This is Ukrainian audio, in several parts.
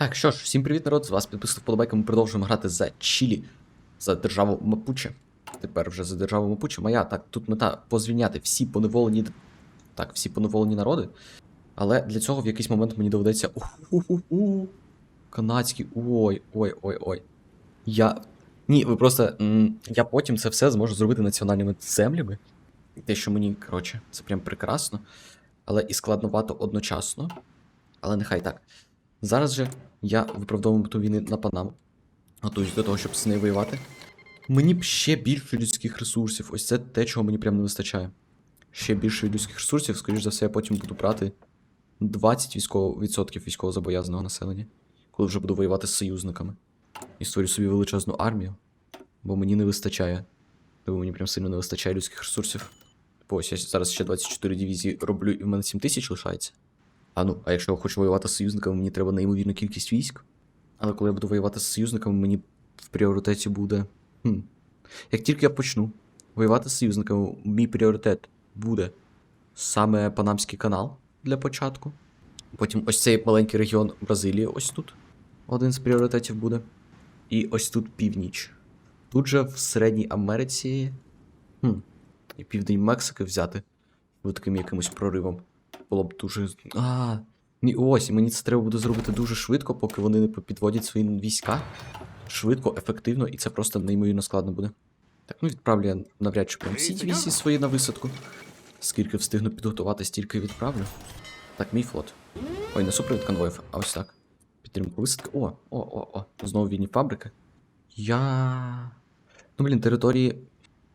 Так, що ж, всім привіт, народ, з вас підписав вподобайка, ми продовжуємо грати за Чилі, за державу Мапуче. Тепер вже за державу Мапуче. Моя, так, тут мета позвільняти всі поневолені. Так, всі поневолені народи. Але для цього в якийсь момент мені доведеться. У-ху-ху-ху. Канадський. Ой, ой, ой, ой. Я. Ні, ви просто. Я потім це все зможу зробити національними землями. Те, що мені, коротше, це прям прекрасно. Але і складновато одночасно. Але нехай так. Зараз же я виправдовую мету війни на Панаму. Готуюсь до того, щоб з нею воювати. Мені б ще більше людських ресурсів. Ось це те, чого мені прям не вистачає. Ще більше людських ресурсів, скоріш за все, я потім буду брати 20% військово, військовозобов'язаного населення, коли вже буду воювати з союзниками. І створю собі величезну армію. Бо мені не вистачає. Бо мені прям сильно не вистачає людських ресурсів. Бо ось я зараз ще 24 дивізії роблю, і в мене 7 тисяч лишається. А ну, а якщо я хочу воювати з союзниками, мені треба неймовірну кількість військ. Але коли я буду воювати з союзниками, мені в пріоритеті буде. Хм. Як тільки я почну воювати з союзниками, мій пріоритет буде саме Панамський канал для початку. Потім ось цей маленький регіон Бразилії, ось тут. Один з пріоритетів буде. І ось тут північ. Тут же в Середній Америці. Хм. І південь Мексики взяти. Ось таким якимось проривом. Було б дуже. А, ні, ось, і мені це треба буде зробити дуже швидко, поки вони не підводять свої війська. Швидко, ефективно, і це просто неймовірно складно буде. Так, ну відправлю я навряд чи прям всі дивізії свої на висадку. Скільки встигну підготувати, стільки відправлю. Так, мій флот. Ой, не супровід конвоїв, а ось так. Підтримку висадки. О, о, о, о. Знову вільні фабрики. Я. Ну, блін, території,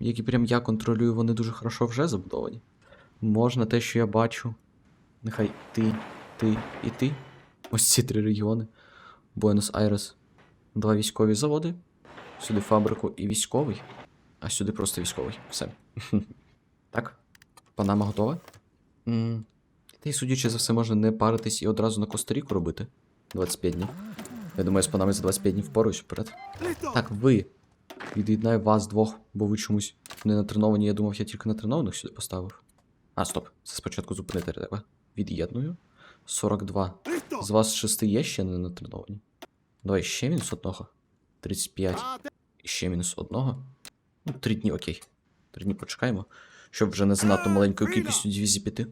які прям я контролюю, вони дуже хорошо вже забудовані. Можна те, що я бачу. Нехай ти, ти і ти. Ось ці три регіони. Буенос-Айрес. Два військові заводи. Сюди фабрику і військовий. А сюди просто військовий. Все. так. Панама готова? Та й судячи за все, можна не паритись і одразу на Коста-Ріку робити. 25 днів. Я думаю, з панами за 25 днів впораюсь вперед. Так, ви. Від'єднаю вас двох, бо ви чомусь не натреновані. Я думав, я тільки натренованих сюди поставив. А, стоп. Це спочатку зупинити треба. Від'єдную. 42. З вас 6 є ще не натреновані. Давай ще мінус одного. 35. І ще мінус одного. Ну, 3 дні, окей. 3 дні почекаємо. Щоб вже не занадто маленькою кількістю дивізій піти.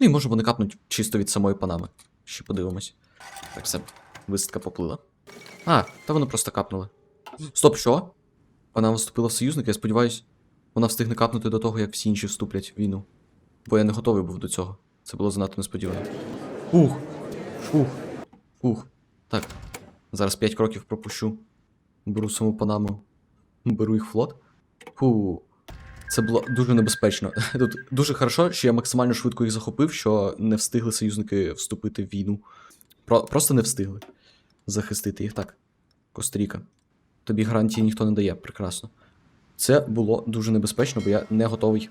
Ну і може вони капнуть чисто від самої панами. Ще подивимось. Так, все, висадка поплила. А, та воно просто капнуло. Стоп, що? Вона вступила в союзники, я сподіваюсь, вона встигне капнути до того, як всі інші вступлять в війну. Бо я не готовий був до цього. Це було занадто несподівано. Фух. Фух. Фух. Так. Зараз 5 кроків пропущу. Беру саму Панаму. Беру їх флот. Фу. Це було дуже небезпечно. Тут дуже хорошо, що я максимально швидко їх захопив, що не встигли союзники вступити в війну. Про- просто не встигли захистити їх. Так. Костріка. Тобі гарантії ніхто не дає, прекрасно. Це було дуже небезпечно, бо я не готовий.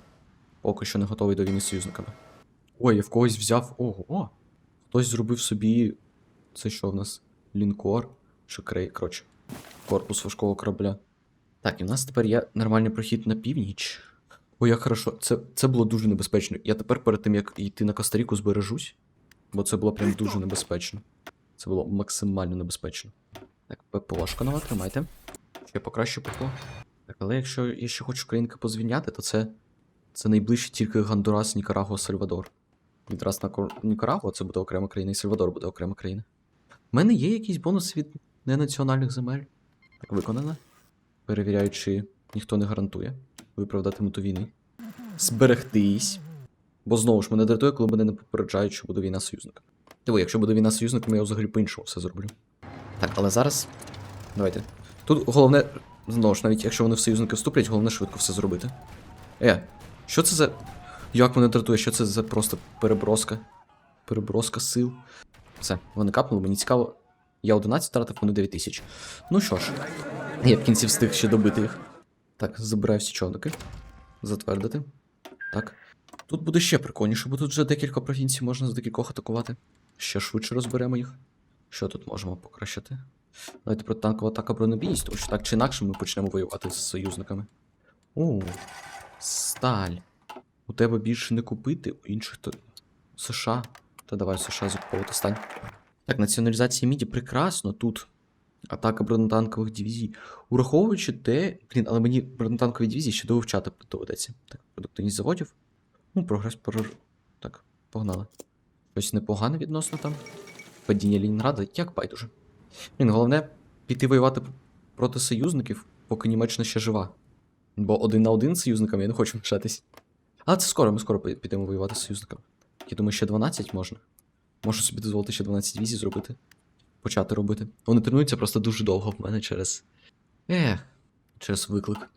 Поки що не готовий до війни з союзниками. Ой, я в когось взяв. Ого! Хтось зробив собі. Це що в нас? Лінкор? Чи крей, коротше. Корпус важкого корабля. Так, і в нас тепер є нормальний прохід на північ. Ой, як хорошо. Це, це було дуже небезпечно. Я тепер перед тим, як йти на Коста-Ріку, збережусь. Бо це було прям дуже небезпечно. Це було максимально небезпечно. Так, ППОшка нова, тримайте. Ще покращу ППО. Так, але якщо я ще хочу країнки позвільняти, то це. Це найближче тільки Гондурас, Нікарагуа, Сальвадор. Відраз на Нікарагуа це буде окрема країна, і Сальвадор буде окрема країна. У мене є якийсь бонус від ненаціональних земель. Так, виконано. Перевіряю, чи ніхто не гарантує виправдати мету війни. Зберегтись. Бо знову ж мене дратує, коли мене не попереджають, що буде війна з союзниками. Диво, якщо буде війна з союзниками, я взагалі по-іншому все зроблю. Так, але зараз. Давайте. Тут головне, знову ж, навіть якщо вони в союзники вступлять, головне швидко все зробити. Е, що це за. Як мене дратує, що це за просто переброска? Переброска сил. Все, вони капнули, мені цікаво. Я 11 втратив, вони 9 тисяч. Ну що ж, я в кінці встиг ще добити їх. Так, забираю всі човники. Затвердити. Так. Тут буде ще прикольніше, бо тут вже декілька провінцій можна з декількох атакувати. Ще швидше розберемо їх. Що тут можемо покращити? Давайте протитанкова атака бронебійність, тому що так чи інакше ми почнемо воювати з союзниками. О, сталь. У тебе більше не купити, у інших то. США. Та давай США закуповувати сталь. Так, націоналізація міді прекрасно тут. Атака бронетанкових дивізій. Ураховуючи те. Блін, але мені бронетанкові дивізії ще довивчати доведеться. Так, продуктивність заводів. Ну, прогрес прор... Так, погнали. Щось непогане відносно там. Падіння Лінінграда, як байдуже. Блін, головне піти воювати проти союзників, поки Німеччина ще жива. Бо один на один з союзниками я не хочу лишатись. Але це скоро, ми скоро підемо воювати з союзниками. Я думаю, ще 12 можна. Можу собі дозволити ще 12 дивізій зробити. Почати робити. Вони тренуються просто дуже довго в мене через. Ех, через виклик.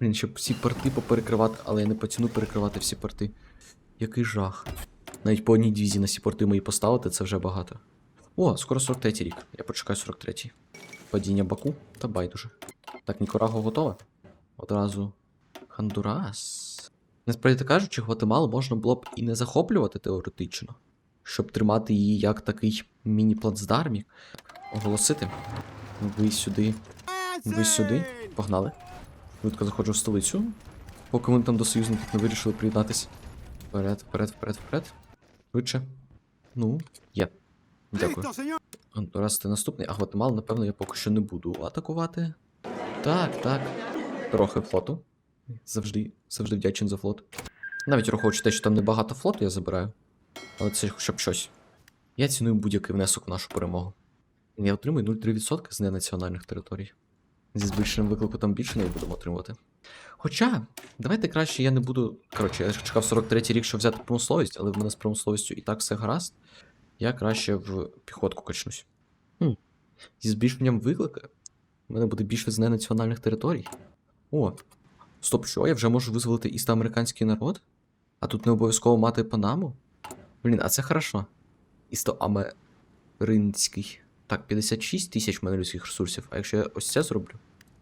Блін, щоб всі порти поперекривати, але я не потяну перекривати всі порти. Який жах. Навіть по одній дивізії на всі порти мої поставити, це вже багато. О, скоро 43 рік. Я почекаю 43-й. Падіння Баку та байдуже. Так, Нікараго готова? Одразу. Хондурас. Насправді кажучи, Гватемалу можна було б і не захоплювати теоретично, щоб тримати її як такий міні-плацдармік. Оголосити. Ви сюди. Ви сюди. Погнали. Швидко заходжу в столицю. Поки вони там до союзників не вирішили приєднатися. Вперед, вперед, вперед, вперед. Швидше. Ну, є. Дякую. Раз ти наступний, а Гватемалу, напевно, я поки що не буду атакувати. Так, так. Трохи флоту. Завжди, завжди вдячен за флот. Навіть враховуючи те, що там небагато флоту я забираю. Але це хоча б щось. Я ціную будь-який внесок в нашу перемогу. Я отримую 0,3% з ненаціональних територій. Зі збільшенням виклику там більше не будемо отримувати. Хоча, давайте краще я не буду. Коротше, я чекав 43-й рік, щоб взяти промисловість, але в мене з промисловістю і так все гаразд. Я краще в піхотку качнусь. Хм. Зі збільшенням виклика в мене буде більше з ненаціональних територій. О, стоп, що? Я вже можу визволити істоамериканський народ? А тут не обов'язково мати Панаму? Блін, а це хорошо. Істоамеринський. Так, 56 тисяч в мене людських ресурсів, а якщо я ось це зроблю,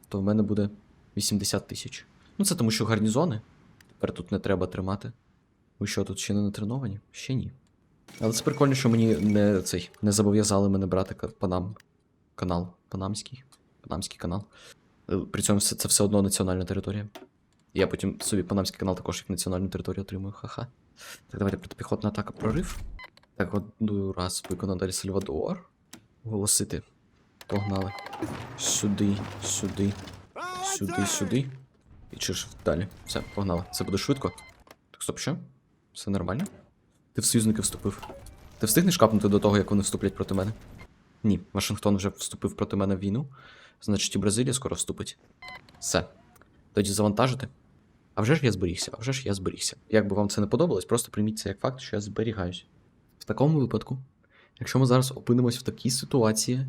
то в мене буде 80 тисяч. Ну це тому, що гарнізони. Тепер тут не треба тримати. Ви що, тут ще не натреновані? Ще ні. Але це прикольно, що мені не цей не зобов'язали мене брати Панам. Канал. Панамський. Панамський канал. Е, При цьому це все одно національна територія. Я потім собі Панамський канал також як національну територію отримую. Ха-ха. Так, давайте протипіхотна атака прорив. Так, от ну, раз виконано Сальвадор. Оголосити. Погнали. Сюди, сюди, сюди, сюди. І чи ж далі. Все, погнали. Це буде швидко. Так, стоп, що? Все нормально? Ти в союзники вступив. Ти встигнеш капнути до того, як вони вступлять проти мене? Ні, Вашингтон вже вступив проти мене в війну. Значить, і Бразилія скоро вступить. Все. Тоді завантажити. А вже ж я зберігся, а вже ж я зберігся. Як би вам це не подобалось, просто прийміть це як факт, що я зберігаюсь. В такому випадку, якщо ми зараз опинимось в такій ситуації,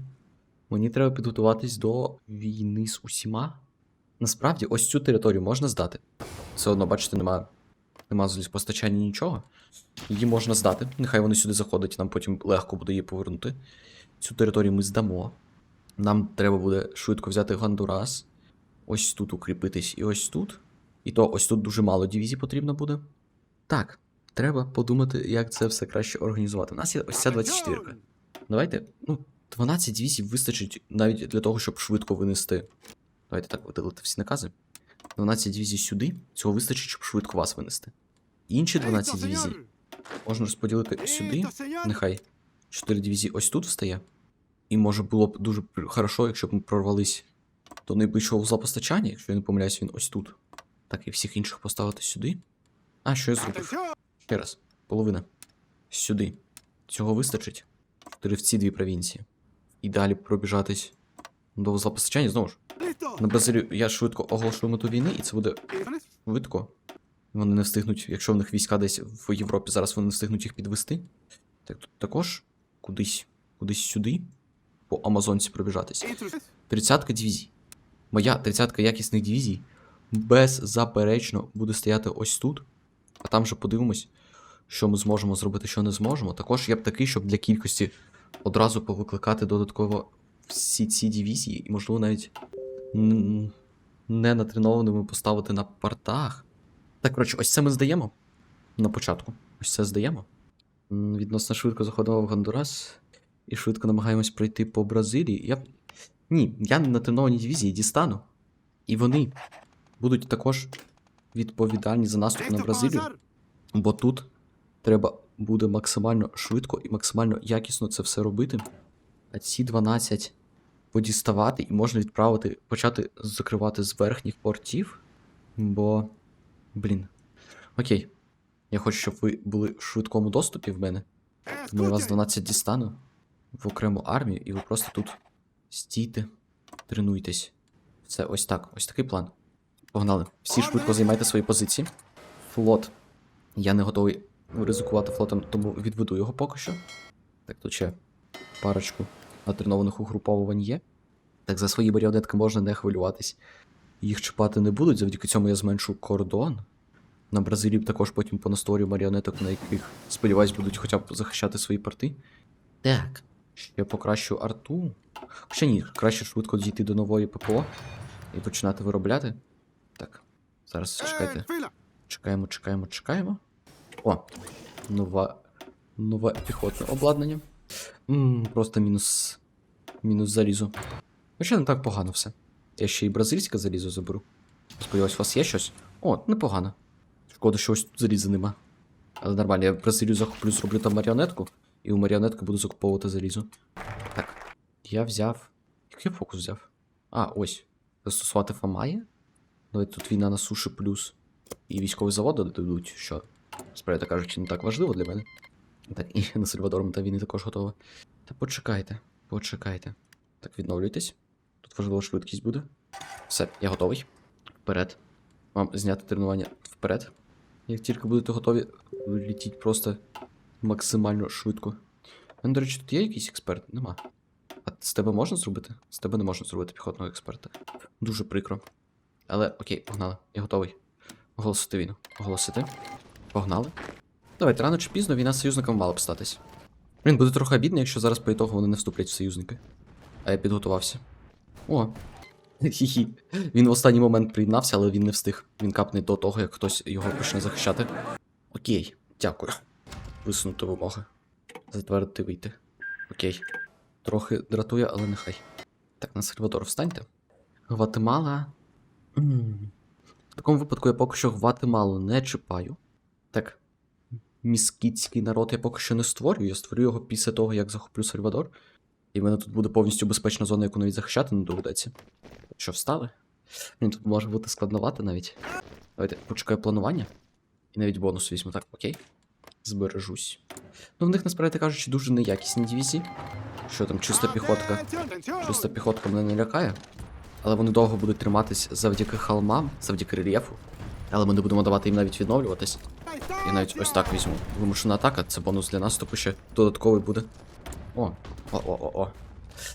мені треба підготуватись до війни з усіма. Насправді, ось цю територію можна здати. Все одно, бачите, нема, нема постачання нічого. Її можна здати. Нехай вони сюди заходять, нам потім легко буде її повернути. Цю територію ми здамо. Нам треба буде швидко взяти Гондурас. Ось тут укріпитись і ось тут. І то ось тут дуже мало дивізій потрібно буде. Так, треба подумати, як це все краще організувати. У нас є ось ця 24. Давайте, ну, 12 дивізій вистачить навіть для того, щоб швидко винести. Давайте так видалити всі накази. 12 дивізій сюди. Цього вистачить, щоб швидко вас винести. Інші 12 дивізій можна розподілити сюди. Нехай 4 дивізії ось тут встає. І може було б дуже хорошо, якщо б ми прорвались до найближчого вузла постачання, якщо я не помиляюсь, він ось тут. Так, і всіх інших поставити сюди. А, що я зробив? Ще раз. Половина. Сюди. Цього вистачить. Чотири в ці дві провінції. І далі пробіжатись до вузла знову ж. На Бразилію я швидко оголошую мету війни, і це буде швидко. Вони не встигнуть, якщо в них війська десь в Європі, зараз вони не встигнуть їх підвести. Так тут також кудись, кудись сюди, по Амазонці пробіжатись. Тридцятка дивізій. Моя тридцятка якісних дивізій беззаперечно буде стояти ось тут. А там же подивимось, що ми зможемо зробити, що не зможемо. Також я б такий, щоб для кількості одразу повикликати додатково всі ці дивізії, і, можливо, навіть не натренованими поставити на портах. Так, коротше, ось це ми здаємо на початку. Ось це здаємо. Відносно швидко заходимо в Гондурас і швидко намагаємось пройти по Бразилії. Я... Ні, я на тренованій дивізії дістану. І вони будуть також відповідальні за наступ на Бразилію, бо тут треба буде максимально швидко і максимально якісно це все робити. А ці 12 подіставати і можна відправити, почати закривати з верхніх портів. Бо. Блін. Окей. Я хочу, щоб ви були в швидкому доступі в мене. Тому я вас 12 дістану в окрему армію, і ви просто тут стійте, тренуйтесь. Це ось так, ось такий план. Погнали. Всі швидко займайте свої позиції. Флот. Я не готовий ризикувати флотом, тому відведу його поки що. Так, тут ще парочку натренованих угруповувань є. Так, за свої маріонетки можна не хвилюватись. Їх чіпати не будуть, завдяки цьому я зменшу кордон. На Бразилії також потім понастворю маріонеток, на яких, сподіваюсь, будуть хоча б захищати свої порти. Так. Ще покращу арту. Хоча ні, краще швидко дійти до нової ППО і починати виробляти. Зараз чекайте. Чекаємо, чекаємо, чекаємо. О, нова, нове піхотне обладнання. м просто мінус. Мінус залізо. Хоча не так погано все. Я ще й бразильське залізо заберу. Сподіваюсь, у вас є щось? О, непогано. Шкода, що ось тут заліза нема. Але нормально, я Бразилію захоплю, зроблю там маріонетку, і у маріонетки буду закуповувати залізо. Так. Я взяв. Який я фокус взяв? А, ось. Застосувати Фамає. Давайте тут війна на суші плюс. І військові заводи додадуть, що, справді кажучи, не так важливо для мене. Так, і на Сальвадор та війни також готова. Та почекайте, почекайте. Так, відновлюйтесь. Тут важлива швидкість буде. Все, я готовий. Вперед. Вам зняти тренування вперед. Як тільки будете готові, літіть просто максимально швидко. Мене, до речі, тут є якийсь експерт? Нема. А з тебе можна зробити? З тебе не можна зробити піхотного експерта. Дуже прикро. Але окей, погнали. Я готовий. Оголосити війну. Оголосити. Погнали. Давайте, рано чи пізно війна з союзником мала б статись. Він буде трохи обідно, якщо зараз по ітогу вони не вступлять в союзники. А я підготувався. О. Хі-хі. Він в останній момент приєднався, але він не встиг. Він капне до того, як хтось його почне захищати. Окей, дякую. Висунути вимоги. Затвердити вийти. Окей. Трохи дратує, але нехай. Так, на Сальвадор встаньте. Гватемала. В такому випадку я поки що Гватемалу не чіпаю. Так. Міскітський народ я поки що не створюю. Я створю його після того, як захоплю Сальвадор. І в мене тут буде повністю безпечна зона, яку навіть захищати не доведеться. Що, встали? Мені тут може бути складновато навіть. Давайте почекаю планування. І навіть бонус візьму. Так, окей. Збережусь. Ну, в них, насправді кажучи, дуже неякісні дивізії. Що там, чиста піхотка. Чиста піхотка мене не лякає. Але вони довго будуть триматись завдяки холмам, завдяки рельєфу. Але ми не будемо давати їм навіть відновлюватись. Я навіть ось так візьму. Вимушена атака, це бонус для наступу ще додатковий буде. О, о-о-о-о.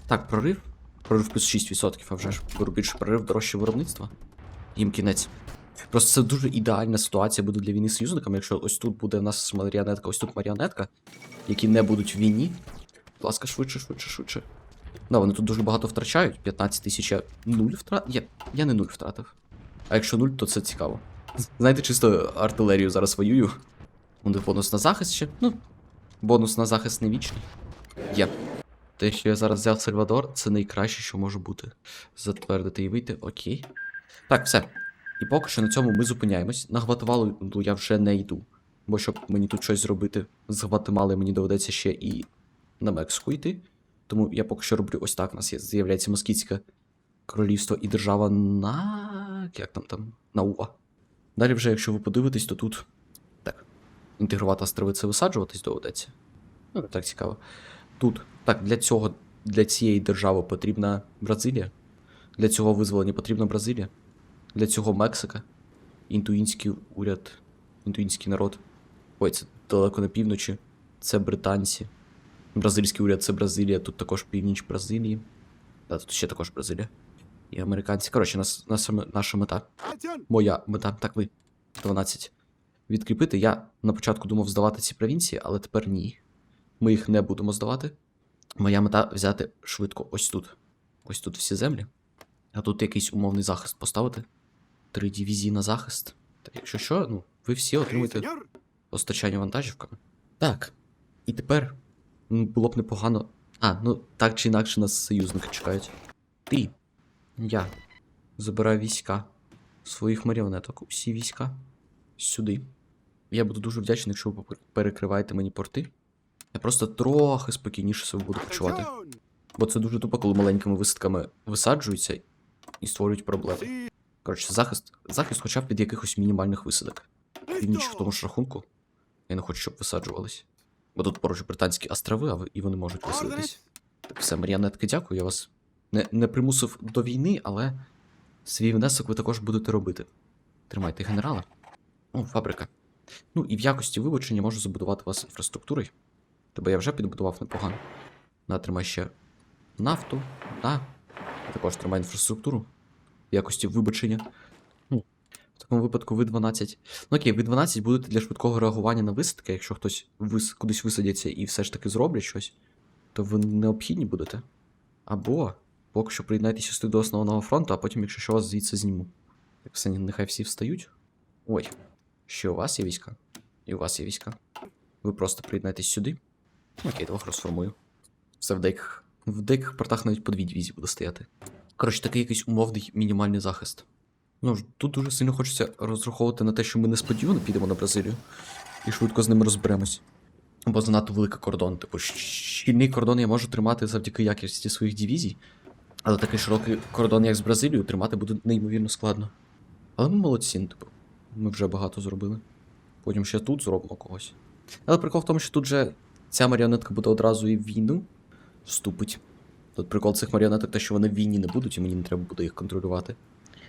Так, прорив. Прорив плюс 6%, а вже ж беру більше прорив, дорожче виробництва. Їм кінець. Просто це дуже ідеальна ситуація буде для війни з союзниками, якщо ось тут буде в нас маріонетка, ось тут маріонетка, які не будуть в війні. Будь ласка, швидше, швидше, швидше. Да, вони тут дуже багато втрачають. 15 тисяч я нуль втратив. Я, я не нуль втратив. А якщо нуль, то це цікаво. Знаєте, чисто артилерію зараз воюю. Буде бонус на захист ще. Ну, бонус на захист не вічний. Є. Те, що я зараз взяв Сальвадор, це найкраще, що може бути. Затвердити і вийти, окей. Так, все. І поки що на цьому ми зупиняємось. На Гватемалу ну, я вже не йду. Бо щоб мені тут щось зробити з Гватемали, мені доведеться ще і на Мексику йти. Тому я поки що роблю ось так. У нас є, з'являється Москітське королівство і держава на. як там там? Науа. Далі вже, якщо ви подивитесь, то тут. Так. Інтегрувати острови це висаджуватись доведеться. Ну, так цікаво. Тут. Так, для цього, для цієї держави потрібна Бразилія. Для цього визволення потрібна Бразилія. Для цього Мексика. Інтуїнський уряд, інтуїнський народ. Ой, це далеко на півночі. Це британці. Бразильський уряд це Бразилія, тут також північ Бразилії. Да, тут ще також Бразилія. І американці. Коротше, нас, нас, наша мета. Моя мета, так ви. 12. Відкріпити. Я на початку думав здавати ці провінції, але тепер ні. Ми їх не будемо здавати. Моя мета взяти швидко ось тут. Ось тут всі землі. А тут якийсь умовний захист поставити. Три дивізії на захист. Так, якщо що, ну, ви всі отримуєте постачання вантажівками. Так. І тепер було б непогано. А, ну так чи інакше нас союзники чекають. Ти. Я. Забираю війська. Своїх маріонеток. Усі війська. Сюди. Я буду дуже вдячний, якщо ви перекриваєте мені порти. Я просто трохи спокійніше себе буду почувати. Бо це дуже тупо, коли маленькими висадками висаджуються і створюють проблеми. Коротше, захист, захист хоча б від якихось мінімальних висадок. Північ в тому ж рахунку. Я не хочу, щоб висаджувались. Бо тут поруч британські острови, а ви- і вони можуть висадитись. Так все, маріонетки, дякую. Я вас не, не примусив до війни, але свій внесок ви також будете робити. Тримайте генерала. О, фабрика. Ну і в якості вибачення можу забудувати вас інфраструктурою. Тебе я вже підбудував непогано. На, тримай ще нафту, та. А також тримай інфраструктуру в якості вибачення. В такому випадку ви 12. Ну окей, ви 12 будете для швидкого реагування на висадки, якщо хтось вис... кудись висадяться і все ж таки зроблять щось, то ви необхідні будете. Або поки що приєднайтеся сюди до основного фронту, а потім, якщо що, вас звідси зніму. Так все, нехай всі встають. Ой, ще у вас є війська? І у вас є війська. Ви просто приєднайтесь сюди. Окей, двох розформую. Все в деяких. В деяких портах навіть по дві дивізії буде стояти. Коротше, такий якийсь умовний мінімальний захист. Ну тут дуже сильно хочеться розраховувати на те, що ми несподівано підемо на Бразилію і швидко з ними розберемось. Бо занадто великий кордон. Типу, щільний кордон я можу тримати завдяки якості своїх дивізій, але такий широкий кордон, як з Бразилією, тримати буде неймовірно складно. Але ми молодці, ну, типу, ми вже багато зробили. Потім ще тут зробимо когось. Але прикол в тому, що тут же ця маріонетка буде одразу і в війну вступить. Тут прикол цих маріонеток, те, що вони в війні не будуть, і мені не треба буде їх контролювати.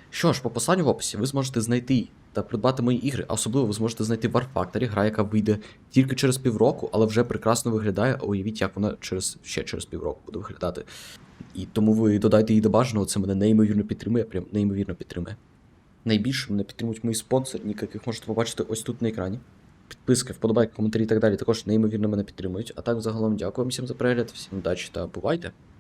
Що ж, по посланню в описі ви зможете знайти та придбати мої ігри, а особливо ви зможете знайти War Factory, гра, яка вийде тільки через півроку, але вже прекрасно виглядає. Уявіть, як вона через ще через півроку буде виглядати. І тому ви додайте її до бажаного, це мене неймовірно підтримує, прям неймовірно підтримує. Найбільше мене підтримують мої спонсори, яких можете побачити ось тут на екрані. Підписки, вподобайки, коментарі і так далі також неймовірно мене підтримують. А так, загалом, дякую всім за перегляд, всім удачі та бувайте!